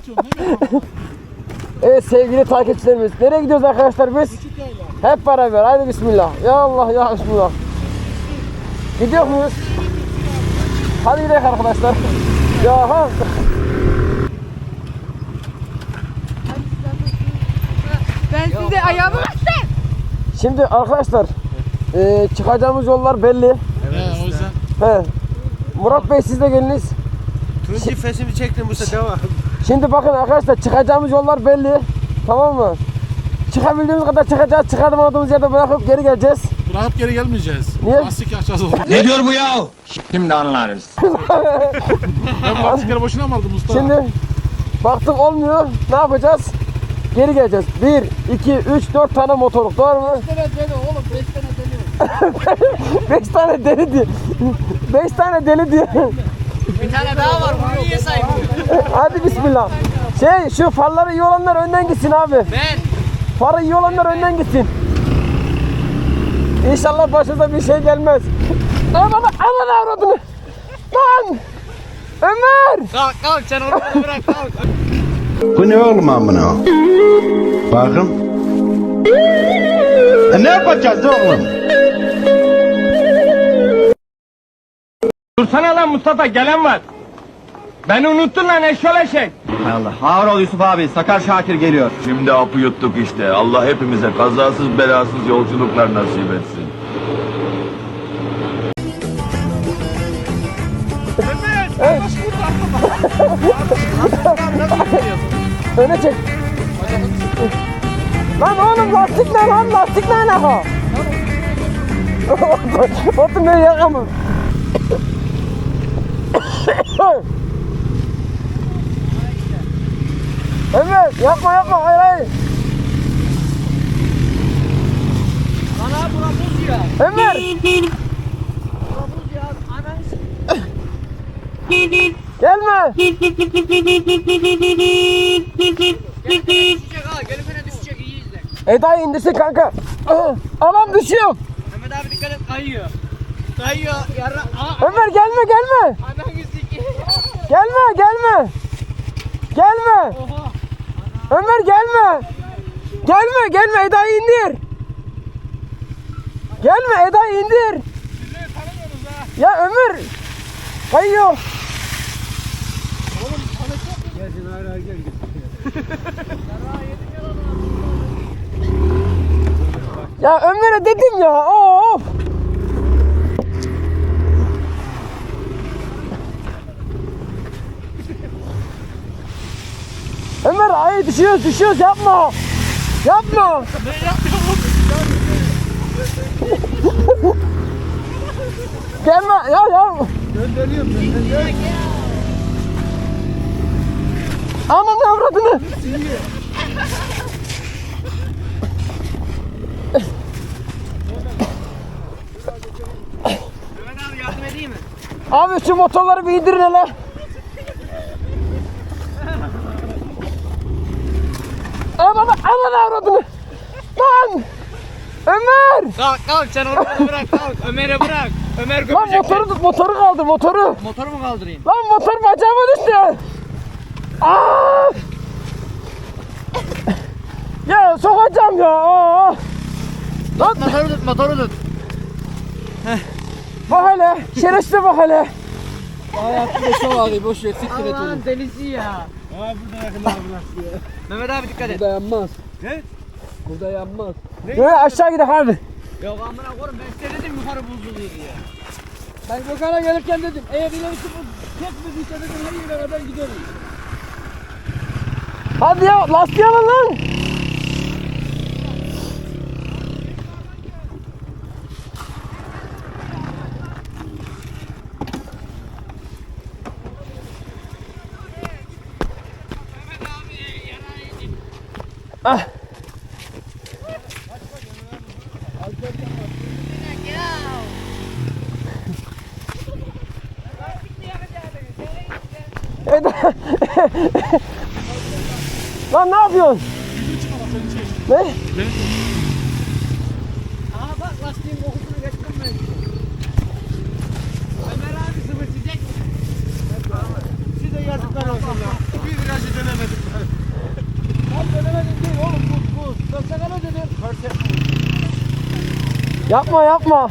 Evet sevgili takipçilerimiz. Nereye gidiyoruz arkadaşlar biz? Hep beraber. Haydi bismillah. Ya Allah ya bismillah. Gidiyor muyuz? Hadi gidelim arkadaşlar. Ya ha. Ben size ayağımı bastım. Şimdi arkadaşlar e, çıkacağımız yollar belli. Evet o yüzden. He. Murat Bey siz de geliniz. Turuncu fesimi çektim bu sefer. Şimdi bakın arkadaşlar çıkacağımız yollar belli. Tamam mı? Çıkabildiğimiz kadar çıkacağız. Çıkamadığımız yerde bırakıp geri geleceğiz. Bırakıp geri gelmeyeceğiz. Niye? Lastik açacağız orada. Ne diyor bu ya? Şimdi anlarız. Ben lastikleri boşuna mı aldım usta? Şimdi baktık olmuyor. Ne yapacağız? Geri geleceğiz. 1, 2, 3, 4 tane motorluk. Doğru mu? tane deli oğlum 5 tane deli. 5 tane deli diyor. 5 tane deli diyor. Bir tane daha var bunu niye saymıyor? Hadi bismillah. Şey şu farları iyi olanlar önden gitsin abi. Ben. Farı iyi olanlar önden gitsin. İnşallah başınıza bir şey gelmez. Aman aman avradını. Lan! Ömer! Kalk kalk sen onu bırak kalk. Bu ne oğlum amına? Bakın. E ne yapacağız oğlum? Dursana lan Mustafa gelen var. Beni unuttun lan eşşoğlu eşek. Allah. Ağır ol Yusuf abi. Sakar Şakir geliyor. Şimdi apı yuttuk işte. Allah hepimize kazasız belasız yolculuklar nasip etsin. Öne çek. Lan oğlum lastik ne lan lastik ne ne ha? Otur ne yakamam. Evet yapma yapma hayır hayır. Bana bura buz ya. Ömer. Bura buz ya. Ananı Gelme. düşecek ha. Gelip düşecek iyi izle. Eda indirsin kanka. Anam düşüyor. Mehmet abi dikkat et kayıyor. Kayıyor. Yarra. Aa. Ömer gelme gelme. Ananı sikeyim. Gelme gelme. Gelme. Oha. Ömer gelme. Gelme gelme Eda'yı indir. Gelme Eda'yı indir. Ya Ömer. Kayıyor. ya Ömer'e dedim ya. Of. Ömer ay düşüyoruz düşüyoruz yapma. Yapma. Gelme ya ya. Aman ne avradını. Mehmet abi yardım edeyim mi? Abi şu motorları bir indirin hele. Aman aman avradını. Lan. Ömer. Kalk kalk sen onu bana bırak kalk. Ömer'e bırak. Ömer Lan gömecek. motoru motoru kaldı motoru. Motoru mu kaldırayım? Lan motor bacağıma düştü. Aa! ya sokacağım ya. Aa! Lan Motoru tut motoru tut. bak hele. Şerefsize bak hele. Allah'ın delisi ya. Ha burada yakınlar burası ya. Mehmet abi dikkat et. yanmaz. Ne? Burada yanmaz. Böyle aşağı gidelim abi. Ya amına koyayım ben size dedim yukarı buzluğu diye. Ben Gökhan'a gelirken dedim eğer ilerisi bu kesmediyse dedim her yere kadar gidelim. Hadi ya lastiği alın lan. Ah. Eda. Lan ne yapıyorsun? Ne? Aha bak lastiğin kokusunu geçtim ben. Ömer abi sıvı çiçek. Size yazıklar olsun ya. Bir virajı dönemedim Yapma yapma.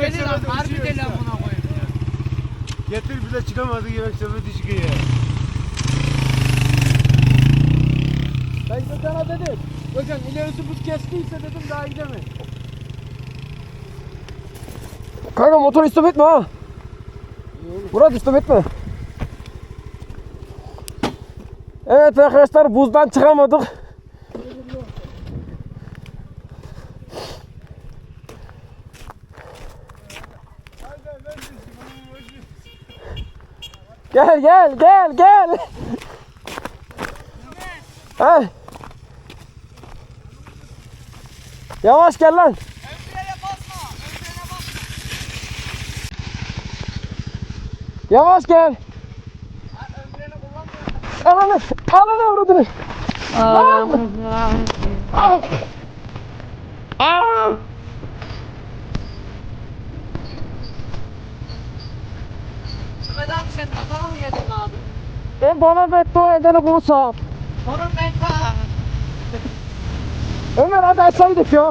Deli lan harbi deli amına koyayım. Getir bile çıkamadı yemek sepeti çıkıyor. Ben Gökhan'a dedim. Gökhan ilerisi buz kestiyse dedim daha gidemeyin. Kanka motor istop etme ha. Murat istop etme. Evet arkadaşlar buzdan çıkamadık. Gel gel gel gel. Ha. Yavaş gel lan. Yavaş gel. Ananı, ananı avradını. Aa. Aa. Mehmet abi sen kafa mı yedin abi? Ben bana beddua edeni bulursam. Sorun ben ta. Ömer hadi aşağı gidelim ya.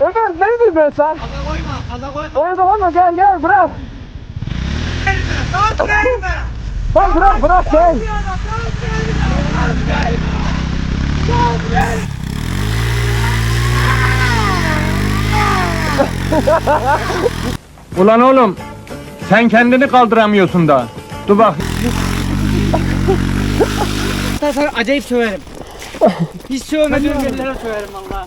Ömer neydi ben sen? Kaza koyma, kaza koyma. Orada olma gel gel bırak. Tamam gelme. Bak bırak bırak gel. Ulan oğlum sen kendini kaldıramıyorsun da. Dur bak. Ben sana acayip söverim. Hiç sövmediğim yerlere söverim valla.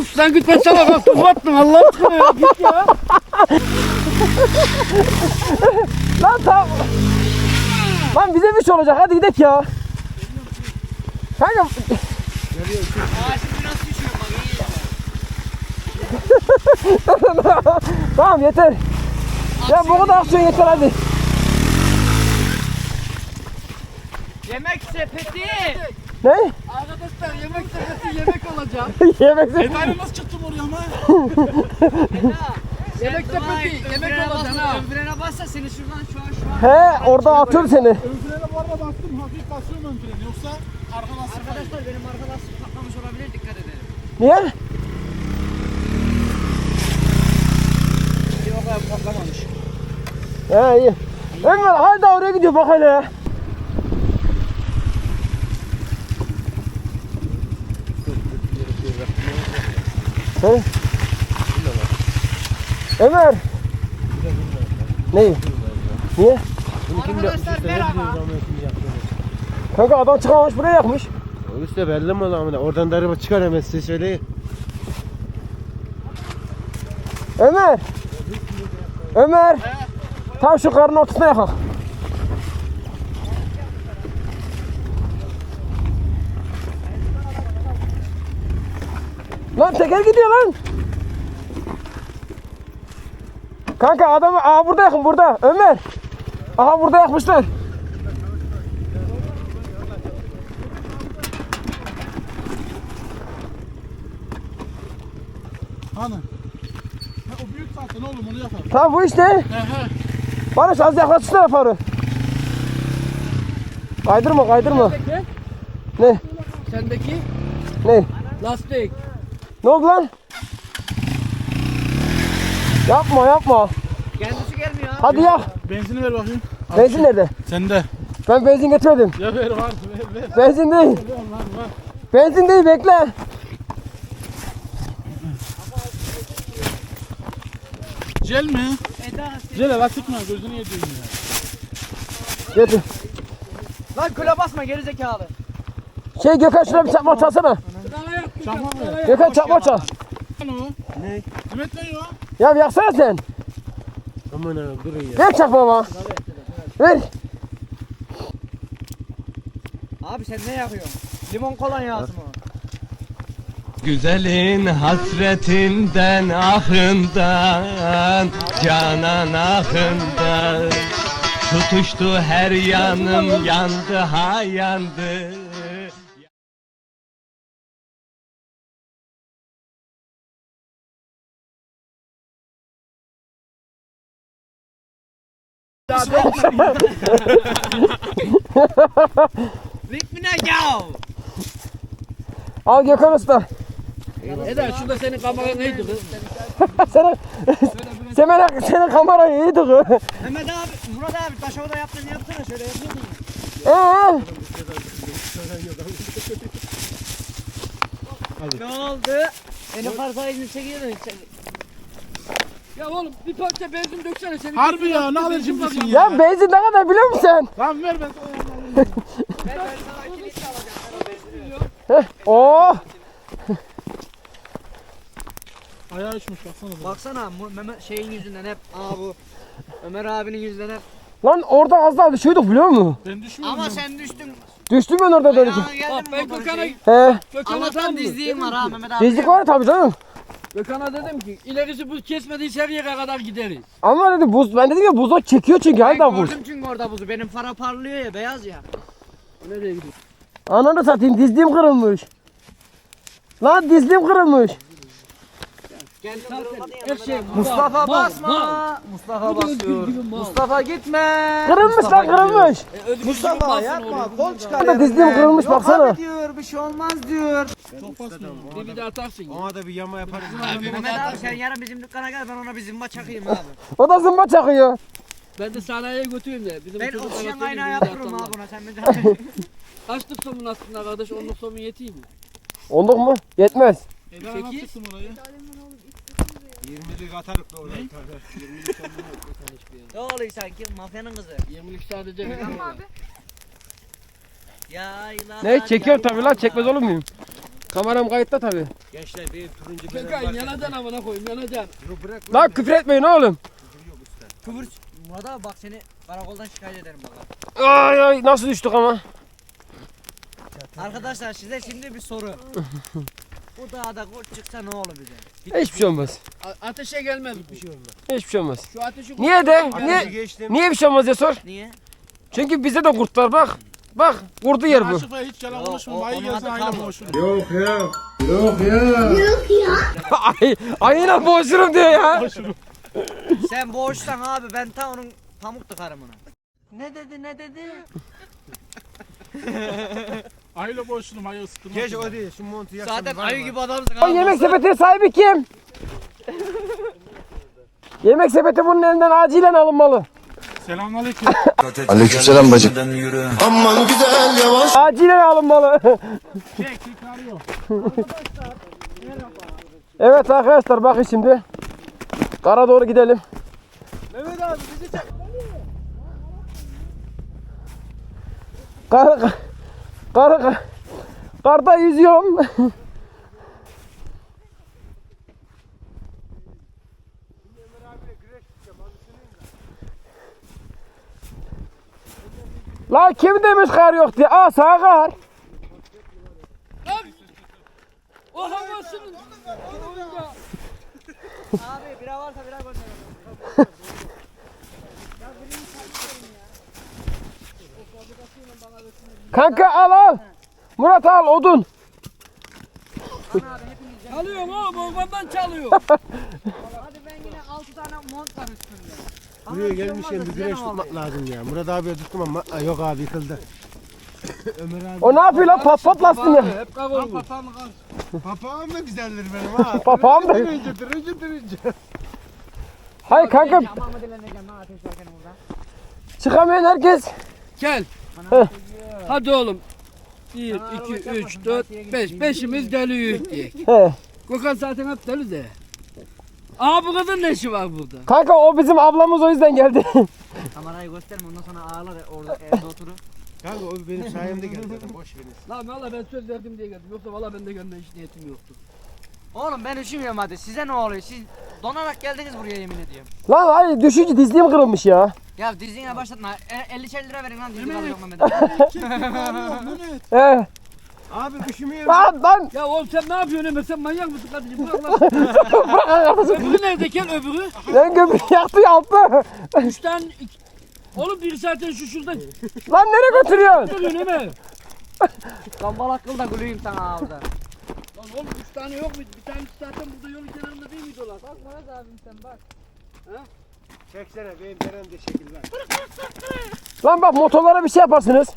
Uf sen git ben sana bak kapattım Allah aşkına ya git ya. Lan tamam. Lan bize bir şey olacak hadi gidelim ya. Kanka şimdi nasıl düşüyor bak iyi. tamam yeter. Ya bu kadar aksiyon yeter hadi. Yemek sepeti. Ne? Arkadaşlar yemek sepeti yemek olacak. Yemek se- Ben nasıl çıktım oraya ama? yemek sepeti yemek olacak ha. Ömrüne bassa seni şuradan şu an şu an. He orada atıyorum seni. Ön frene bu arada bastım hafif basıyorum ön freni yoksa arka lastik Arkadaşlar benim arka lastik patlamış olabilir dikkat edelim. Niye? O kadar patlamamış. He iyi. Ömer hadi oraya gidiyor bak hele. He? Ömer. Ne? Niye? Arkadaşlar merhaba. Kanka adam çıkamamış buraya yakmış. Üstte belli mi lan? Oradan da araba çıkar hemen size söyleyin. Ömer. Ömer. Tam şu karın ortasına yakak. Lan teker gidiyor lan. Kanka adamı aha burada yakın burada. Ömer. Aha burada yakmışlar. Hani? Ha, o büyük zaten oğlum onu yapar. Tamam bu işte. He he. Barış az yaklaşsana farı. Kaydırma kaydırma. Ne? Sendeki Ne? lastik. Ne oldu lan? Yapma yapma. Kendisi gelmiyor abi. Hadi yak. Benzini ver bakayım. Benzin nerede? Sende. Ben benzin getirmedim. Ya ver var ver ver. Benzin değil. Ver var var. Benzin değil bekle. Jel mi? Eda. Jel lastik mi? Gözünü yediğin ya. Getir. Lan küle basma gerizekalı. Şey Gökhan şuna bir çakmak çalsana. Çakmak ver. Gökhan çakmak çal. Ne? Kıymet ne? Ya bir yaksana sen. Aman ha durun ya. Ver çakmağı bana. Ver. Abi sen ne yakıyorsun? Limon kolonyası mı? Güzelin hasretinden ahından Canan ahından Tutuştu her yanım yandı ha yandı Ritmine yav. Al Gökhan Usta. Eda şurada senin kameran neydi kız? senin, senin, senin kameran iyiydi kız. Mehmet abi, Murat abi taş orada yaptığını yapsana şöyle yapsana. Ee, Ne oldu? Benim farsayını çekiyordun. Ya oğlum bir parça benzin döksene seni. Harbi ya ne alır şimdi ya. ya benzin ne kadar biliyor musun sen? Lan ver ben sana yanına Oo. Ayağı uçmuş baksana. Baksana Mu- Mehmet şeyin yüzünden hep aa bu Ömer abinin yüzünden hep. Lan orada az daha düşüyorduk biliyor musun? Ben düşmüyorum. Ama sen düştün. Düştüm ben orada dedik. Ayağına geldi mi ben motorun Gökhan'a? He. Allah'tan dizliğim var ha Mehmet abi. Dizlik var tabii canım. Gökhan'a dedim ki ilerisi buz kesmediyse her yere kadar gideriz. Ama dedi buz ben dedim ya buzda çekiyor çünkü Ben hala buz. gördüm çünkü orada buzu. Benim fara parlıyor ya beyaz ya. Nereye gidiyoruz? Ananı satayım dizliğim kırılmış. Lan dizliğim kırılmış. Her şey. Mustafa basma. Mustafa basıyor. Mustafa gitme. Kırılmış lan kırılmış. Mustafa yapma. Kol çıkar. Burada dizliğim kırılmış baksana. diyor bir şey olmaz diyor. Bir bir de atarsın. Ona da bir yama yaparız. Mehmet abi sen yarın bizim dükkana gel ben ona bir zimba çakayım abi. O da zımba çakıyor. Ben de sanayiye götüreyim de. Bizim Ben oksijen kaynağı yaptırırım abi buna sen beni Kaçlık somun aslında kardeş? Onluk somun yeteyim mi? Onduk mu? Yetmez. E ben hemen tuttum orayı. 20'lik atarık da oraya. Ne oluyor sanki mafyanın kızı. 20'lik sadece. Ya ilah. Ne çekiyor tabii lan çekmez olur muyum? Kameram kayıtta tabii. Gençler benim turuncu Gökhan yanacaksın amına koyayım yanacaksın. Lan küfür etmeyin oğlum. Kıvır. Murat abi bak seni karakoldan şikayet ederim bak. Ay ay nasıl düştük ama. Arkadaşlar size şimdi bir soru. Bu dağda kurt çıksa ne olur bize? Hiçbir şey olmaz. A- ateşe gelmez bir şey. Hiçbir şey olmaz. Şu ateşi Niye de? Niye? Niye? geçtim. Niye bir şey olmaz ya sor. Niye? Çünkü bize de kurt var bak. Bak kurdu yer bu. Aşık Bey hiç yalan Yok, konuşmam. o- Ayı onun gelsin adı ayıyla Kamil. boğuşurum. Ay, ayıyla boğuşurum diyor ya. Sen boğuşsan abi ben ta onun pamuk tıkarım ona. Ne dedi ne dedi? Ayıyla boğuşurum. Ayı ısıtırmaz. Geç o değil şu montu yaksana. Zaten var ayı mı? gibi adamsın O yemek sepetinin sahibi kim? yemek sepeti bunun elinden acilen alınmalı. Selamünaleyküm. Aleykümselam bacım. Acilen alınmalı. evet arkadaşlar bakın şimdi. Kara doğru gidelim. Mehmet abi bizi çek. Kar, kar, kar, karda yüzüyorum. La kim demiş kar yok diye? Aa sağ kar. O havasının. Abi bira varsa bira gönder. Kanka al al. Murat al odun. Çalıyorum oğlum ormandan çalıyor. Hadi ben yine 6 tane mont var üstümde. Buraya gelmişken bir güneş tutmak lazım ya. Murat abiye tuttum ama Aa, yok abi yıkıldı. Ömer abi. O ne yapıyor lan? Pat pat lastin ya. Hep kavur bu. Papağan da güzeldir benim ha. Papağan da- Tırıncı tırıncı tırıncı. Hayır kanka çıkamayan herkes. Gel. Hadi oğlum. 1, 2, 3, 4, 5. Beşimiz deliyiz diye. He. Gökhan zaten hep deli de. Aa bu kadın ne işi var burada? Kanka o bizim ablamız o yüzden geldi. Kamerayı gösterme ondan sonra ağlar orada evde oturur. Kanka o benim sayemde geldi. Boş verin. Lan valla ben söz verdim diye geldim. Yoksa valla ben de gelme hiç niyetim yoktu. Oğlum ben üşümüyorum hadi size ne oluyor siz donarak geldiniz buraya yemin ediyorum. Lan hayır düşünce dizliğim kırılmış ya. Ya dizine başlatma E, 50 lira verin lan dizini alıyorum Mehmet abi. Mehmet. He. Abi üşümüyorum. Lan lan. Ya oğlum sen ne yapıyorsun Ömer? Sen manyak mısın kardeşim? Bırak lan. öbürü nerede gel öbürü? Lan gömülü yaktı yaktı. Üç tane, iki, Oğlum bir zaten şu şurada Lan nereye götürüyorsun? duruyor değil mi? Lan bal akılda güleyim sana orada. Lan oğlum üç tane yok muydu? Bir tanesi zaten burada yolun kenarında değil miydi o lan? Bak Murat abim sen bak. Çeksene benim dönem de şekil var. Lan bak motorlara bir şey yaparsınız.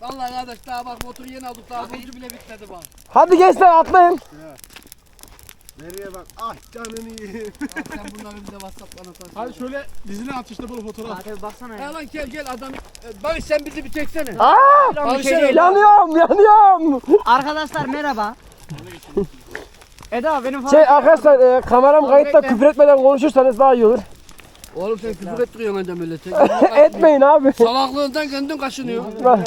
Vallahi kardeş daha bak motoru yeni aldık daha borcu bile bitmedi bak. Hadi gençler atlayın. Nereye bak. Ah canını yiyeyim. Bak sen bunları bize Whatsapp'tan atarsın. Hadi şöyle dizine at işte böyle fotoğraf. Hadi baksana ya. Ya lan gel gel adam. E, Barış sen bizi bir çeksene. Aa! Barış sen öyle. Yanıyorum yanıyorum. Arkadaşlar merhaba. Eda benim Şey arkadaşlar e, kameram kayıtta küfür etmeden konuşursanız daha iyi olur. Oğlum sen küfür ettiriyorsun adam öyle. Sen Etmeyin abi. Salaklığından kendin kaşınıyor. Ben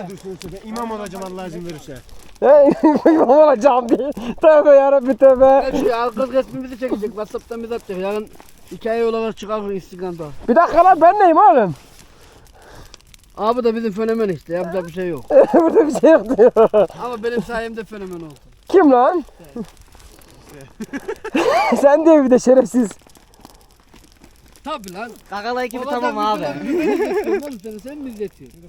imam olacağım Allah izin verirse. He, imam olacağım diye. Tövbe yarabbi tövbe. Gel şuraya kız resmimizi çekecek. Whatsapp'tan bize atacak. Yarın hikaye olarak çıkar Instagram'da. Bir dakika lan ben neyim oğlum? Abi da bizim fenomen işte. Yapacak bir şey yok. Burada bir şey yok diyor. Ama benim sayemde fenomen oldu. Kim lan? Sen diye bir de şerefsiz. Tabii lan. Kakala ekibi Babadan tamam bir abi. fenomen ben izletiyorum oğlum seni. Sen mi izletiyorsun?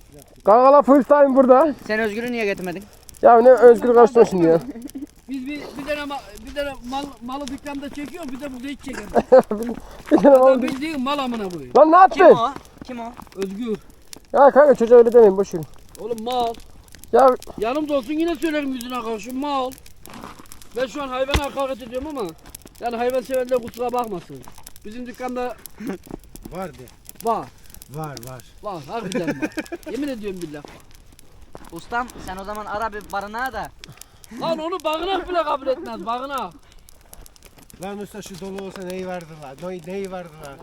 Kakala full time burada. Sen Özgür'ü niye getirmedin? Ya ne özgür kaçtın şimdi ya. Biz bir, bir tane, ma- bir tane mal, malı dükkanda çekiyoruz bir de burada hiç çekemiyoruz. Bir tane Adam mal- bildiğin mal amına koyayım. Lan ne Kim yaptın? o? Kim o? Özgür. Ya kanka çocuğa öyle demeyin boş verin. Oğlum mal. Ya Yanımda olsun yine söylerim yüzüne karşı mal. Ben şu an hayvana hakaret ediyorum ama yani hayvan severler kusura bakmasın. Bizim dükkanda Var de. var. Var var. Var harbiden var. Yemin ediyorum billah var. Ustam sen o zaman ara bir barınağa da. Lan onu bağınak bile kabul etmez bağınak. Lan usta şu dolu olsa neyi vardı lan? Neyi, neyi vardı lan?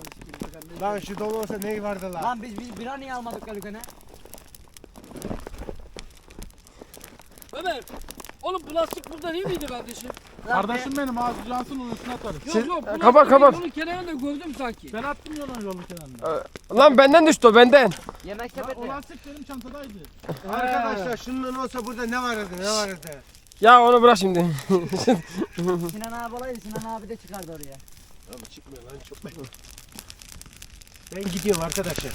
Lan şu dolu olsa neyi vardı lan? Lan biz biz bira niye almadık Galükene? Ömer. Oğlum plastik burada değil miydi kardeşim? Kardeşim benim ağzı cansın onun üstüne atarız. Yok Siz- yok. plastik kapat, değil, kapat. Yolun kenarında gördüm sanki. Ben attım yolun yolun kenarında. lan benden düştü o benden. Yemek sepeti. o lastik benim çantadaydı. Arkadaşlar şunun olsa burada ne vardı ne vardı? Ya onu bırak şimdi. Sinan abi olaydı Sinan abi de çıkardı oraya. Abi çıkmıyor lan çok Ben gidiyorum arkadaşlar.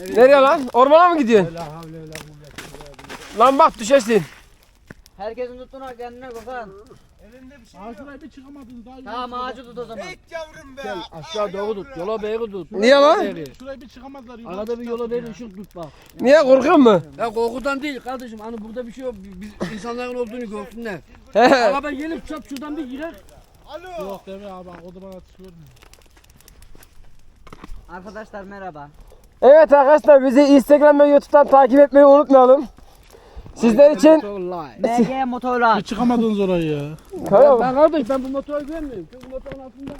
Nereye lan? Ormana mı gidiyorsun? La havle la kuvvete. Lan bak düşersin. Herkesin tuttuğuna kendine bakan. Elimde bir şey yok. şurayı bir çıkamadınız daha. Tamam ağacı tut o zaman. Hiç yavrum be. Gel aşağı doğru tut. Yola beri tut. Niye lan? Beri. Şurayı bir çıkamazlar. yukarı Arada bir yola beri ışık tut bak. Niye korkuyor mu? Ya korkudan değil kardeşim. Hani burada bir şey yok. Biz insanların olduğunu görsünler. He. Araba gelip çat şuradan bir girer. Alo. Yok deme abi o da bana atış görmüyor. Arkadaşlar merhaba. Evet arkadaşlar bizi Instagram ve YouTube'dan takip etmeyi unutmayalım. Sizler için BG motorlar. Bir çıkamadınız orayı ya. Tamam. Ben kardeş ben bu motoru güvenmiyorum. Çünkü motorun altında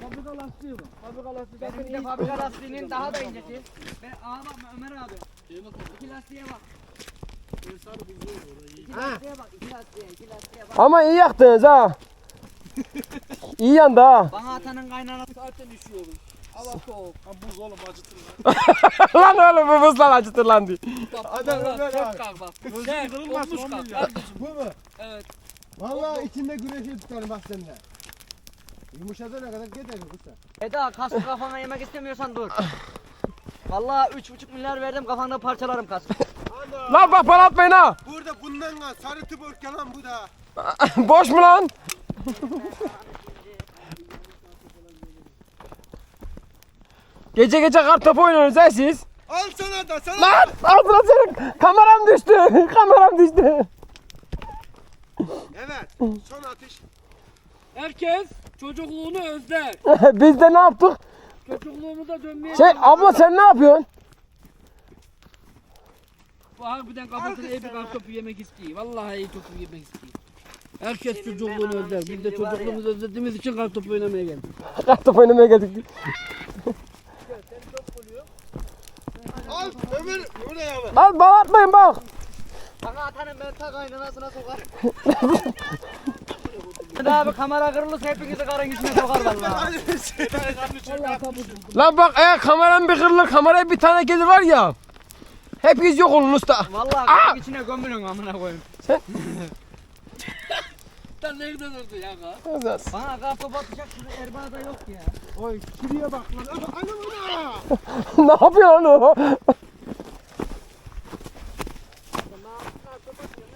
fabrika lastiği var. Fabrika lastiği Benim de fabrika lastiğinin daha da incesi. Ben ağa bak Ömer abi. İki lastiğe bak. İki lastiğe bak, iki lastiğe, iki lastiğe bak. Ama iyi yaktınız ha. İyi yandı ha. Bana atanın kaynanası. Zaten üşüyorum. Hava soğuk. Ha buz oğlum acıtır. lan oğlum bu buzlar acıtır lan diye. Bak Adam valla Ömer çok abi. kar bak. Sen kırılmasın, olmuş milyar. kardeşim. Bu mu? Evet. Vallahi içinde güneşi tutarım bak seninle. Yumuşadığına kadar giderim usta. Eda kaskı kafana yemek istemiyorsan dur. Vallahi üç buçuk milyar verdim kafanda parçalarım kaskı. Lan bak bana atmayın ha. Burada bundan var. Sarı tübörk lan bu da. Boş mu lan? Gece gece kar topu oynuyorsunuz ha siz. Al sana da sana. Lan altına senin kameram düştü. Kameram düştü. Evet. Son atış. Herkes çocukluğunu özler. Biz de ne yaptık? Çocukluğumuza dönmeye Şey abla sen ne yapıyorsun? Bu harbiden kafasına iyi bir kar topu yemek istiyor. Vallahi iyi topu yemek istiyor. Herkes çocukluğunu özler. Biz de çocukluğumuzu özlediğimiz için kar topu oynamaya geldik. Kar topu oynamaya geldik. Al ömür. Buraya bak. Lan bana atmayın bak. Bana atanın ben ta kaynanasına sokar. Abi kamera kırılırsa hepinizi karın içine sokar vallahi. Lan bak eğer kameram bir kırılır kameraya bir tane gelir var ya. Hepiniz yok olun usta. Vallahi karın içine gömülün amına koyayım. Kaptan nerede durdu ya? ka? Bana kafa batacak şurada Erbaa'da yok ya. Oy şuraya bak lan. Anam anam. ne yapıyor lan o?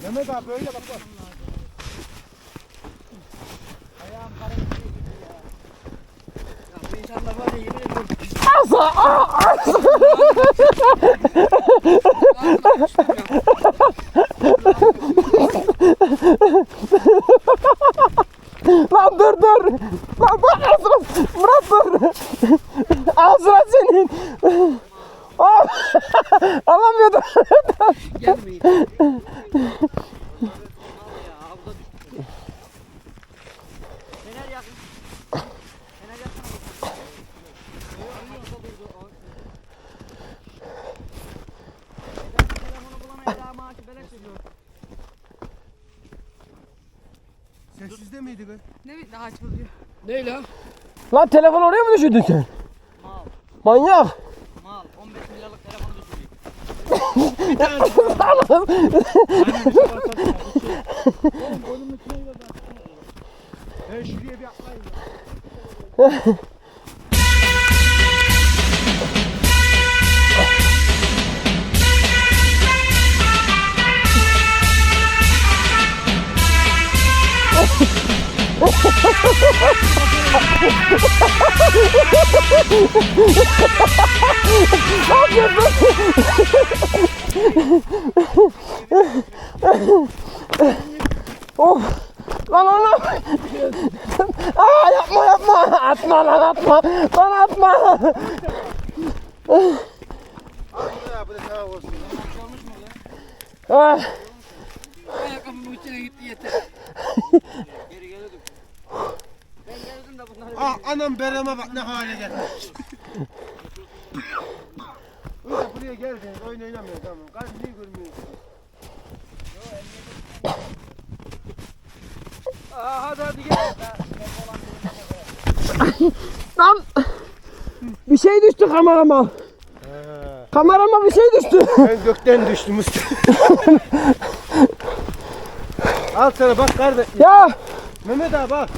Mehmet abi öyle bak bak. Ya bu insanlar var ya yemin ediyorum. Asa! Aa, asa! Lan dur dur! Lan dur ağzına! Murat dur! Ağzına senin! Aa! Alamıyordum. Gelmeyin. Sessizde miydi be? Ne bileyim ağaç vuruyor. Ne lan? Lan telefon oraya mı düşürdün sen? Mal. Manyak! Mal. 15 milyarlık telefonu düşürüyor. Ben şuraya bir atlayayım. Of! Lan oğlum! Aa yapma yapma! Atma lan atma! Lan atma! Ya bu da tamam olsun. Ah! Ayakkabımın içine gitti yeter. Geri geliyorduk. De bunları Ah anam bereme bak ne hale gelmiş. Buraya buraya geldiniz oyun oynamıyor tamam. Kalp niye görmüyorsun? Aa hadi hadi gel. Lan! Bir şey düştü kamerama. Kamerama bir şey düştü. Ben gökten düştüm usta. Al sana bak kardeş. Ya! Mehmet abi bak.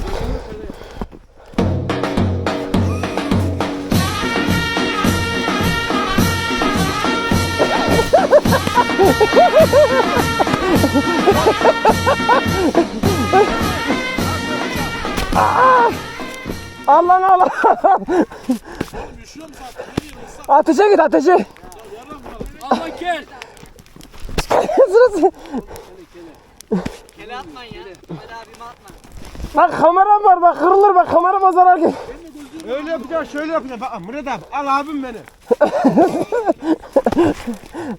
Al lan al. ateşe git ateşe. Ama gel. Sırası. Kele atmayın ya. Mehmet abime atma. Bak kameram var bak kırılır bak kamerama zarar gel. Öyle yapacaksın şöyle yapacaksın. Bak Murat abi al abim beni.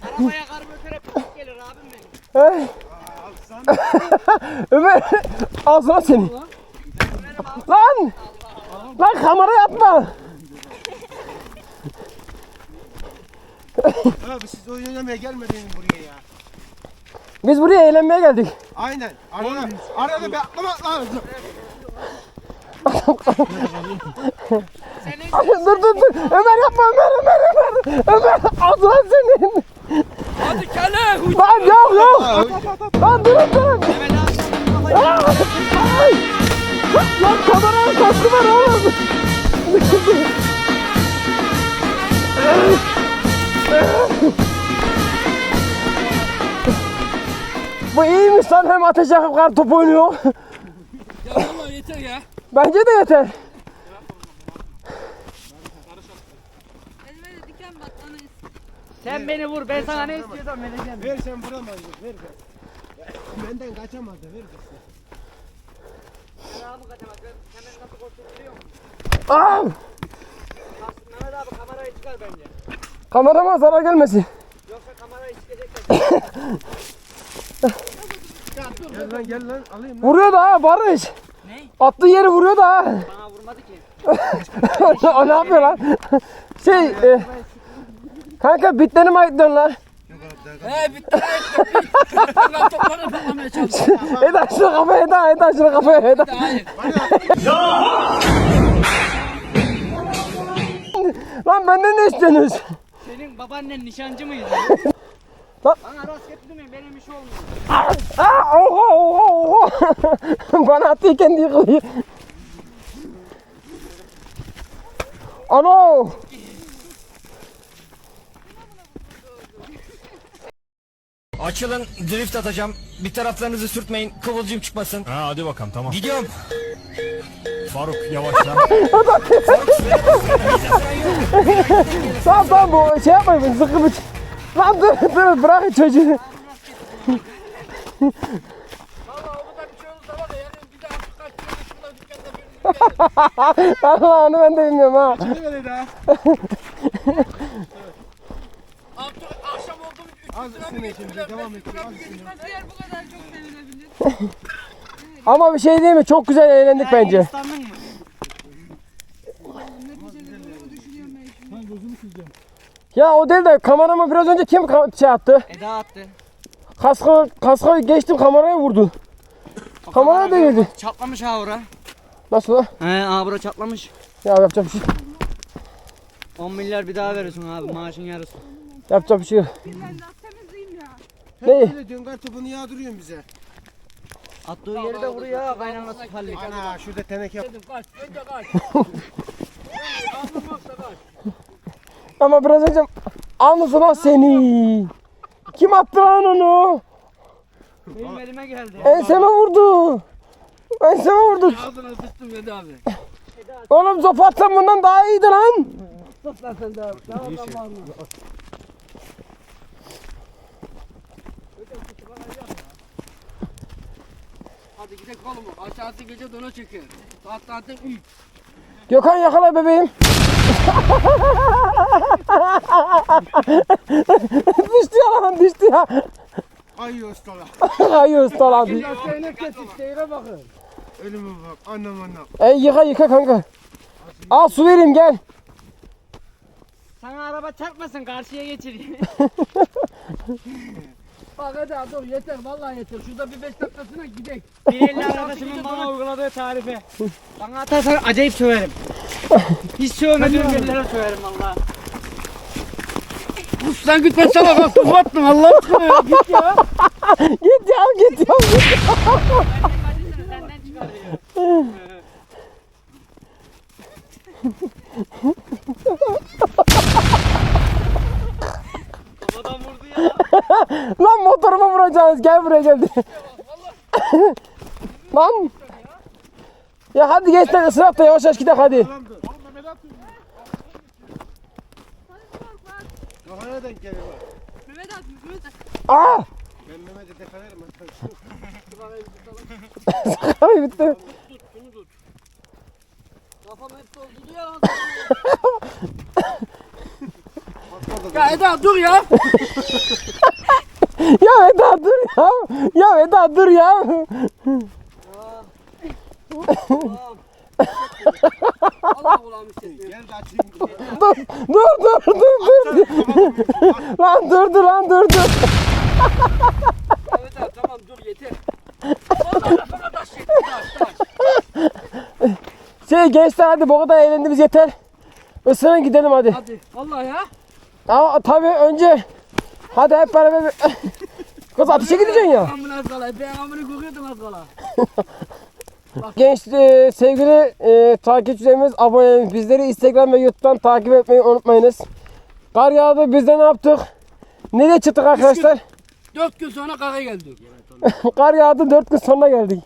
Arabaya karbüratöre Hey. Ömer ağzına seni. Lan! Lan kameraya atma. Abi siz oyun oynamaya gelmediniz buraya ya. Biz buraya eğlenmeye geldik. Aynen. Arada, arada bir atlamak lazım. Ay, dur dur dur. Ömer yapma Ömer Ömer Ömer. Ömer ağzına senin. Yok. Lan durun durun. Ay! Lan kameranın kaskı var oğlum. Bu iyiymiş lan hem ateş yakıp kar topu oynuyor. Ya vallahi yeter ya. Bence de yeter. Elime de diken battı ana is- Sen beni vur ben sana ne istiyorsam vereceğim. Ver sen vuramazsın. Ver ver. Benden kaçamaz ver. ver. Mehmet abi kaçamaz. Ben hemen nasıl korktuğunu biliyor musun? Aa! Mehmet abi kamerayı çıkar bence. Kamerama zarar gelmesin. Yoksa kamerayı çıkacak. Gel lan gel lan alayım lan. Vuruyor da ha Barış. Ne? Attığı yeri vuruyor da ha. Bana vurmadı ki. o ne yapıyor lan? Şey, e, kanka bitlerini mi ayıtlıyorsun lan? He bitti. Bitti. Lan topları patlamaya çalışıyor. Eda şunu kafaya Eda, Eda şunu kafaya Eda. Hayır. Lan benden ne istiyorsunuz? Senin babaannen nişancı mıydı? Bana rast getirmeyin benim iş olmuyor. Aa, oha oha oha. Bana atıyor kendi yıkılıyor. Ano. Açılın drift atacağım. Bir taraflarınızı sürtmeyin. Kıvılcım çıkmasın. Ha hadi bakalım tamam. Gidiyorum. Faruk yavaşla. Tamam tamam bu şey yapmayın bir... Lan dur dur bırakın çocuğu. Allah onu ben de bilmiyorum ha. Ne böyle daha akşam oldu mu üç Az üstüne şimdi devam et. Az üstüne. Nasıl yer bu kadar çok sevilebilir? Ama bir şey değil mi? Çok güzel eğlendik bence. Islandın mı? Ben gözümü sileceğim. Ya o değil de kameramı biraz önce kim ka- şey attı? Eda attı. Kaska, kaska geçtim kameraya vurdu. Kameraya değdi. Çatlamış ha ora. Nasıl lan? He ha bura çatlamış. Ya yapacak bir şey. 10 milyar bir daha verirsin abi maaşın yarısı. Yapacak bir şey yok. Ya. Hep Ne? böyle diyorsun kartı bunu yağdırıyorsun bize. Attığı yeri de vuruyor kaynanası fallik. Ana şurada teneke yap. Dedim kaç önce kaç. Aklım yoksa kaç. Ama biraz önce almışsın lan seni. Kim attı lan onu? Benim elime geldi. Enseme vurdu. Enseme vurdu. Ağzına sıçtım Eda abi. Oğlum zopa atsan bundan daha iyiydi lan. Lan sen de. Daha oradan bağırma. Hadi gidelim oğlum. Aşağısı gece dona çekiyor. Saat zaten 3. Gökhan yakala bebeğim. düştü ya lan düştü ya. Ay ustala. Hayır usta lan. Zeynep kesip seyre bakın. Ölüme bak. Anam anam. Ey yıka yıka kanka. Al su vereyim gel. Sana araba çarpmasın karşıya geçireyim. Bak hadi abi, dur yeter vallahi yeter. Şurada bir 5 dakikasına gidelim. Bir elli arkadaşımın bana uyguladığı tarife. Bana atarsan acayip söverim. Hiç sövmediğim yerlere söverim valla. Sen gitme sana kalktın battın Allah aşkına ya git ya. Git ya git ya. Git. Senden çıkarıyor. Lan motoruma vuracaksınız. Gel buraya geldi. lan. Ya hadi geç lan ısraf da yavaş yavaş gidelim hadi. Kafana denk geliyor bak. Mehmet abi, Mehmet abi. Aa! Ben Mehmet'e defalerim. Ay bitti. Kafam hep doldu ya. ya Eda dur ya. Ya Eda dur ya. Ya Eda dur ya. Dur dur dur dur dur. lan dur dur lan dur dur. Evet abi tamam dur yeter. Taş taş. Şey gençler hadi bu kadar eğlendiğimiz yeter. Isının gidelim hadi. Hadi vallahi ya. Ama tabii önce hadi hep beraber bir- Kız ateşe gideceksin ya. Amına az kala. Ben amını kokuyordum az kala. Genç e, sevgili e, takipçilerimiz, abonelerimiz bizleri Instagram ve YouTube'dan takip etmeyi unutmayınız. Kar yağdı biz de ne yaptık? Nereye çıktık arkadaşlar? 4 gün sonra kaka geldi. Kar yağdı 4 gün sonra geldik.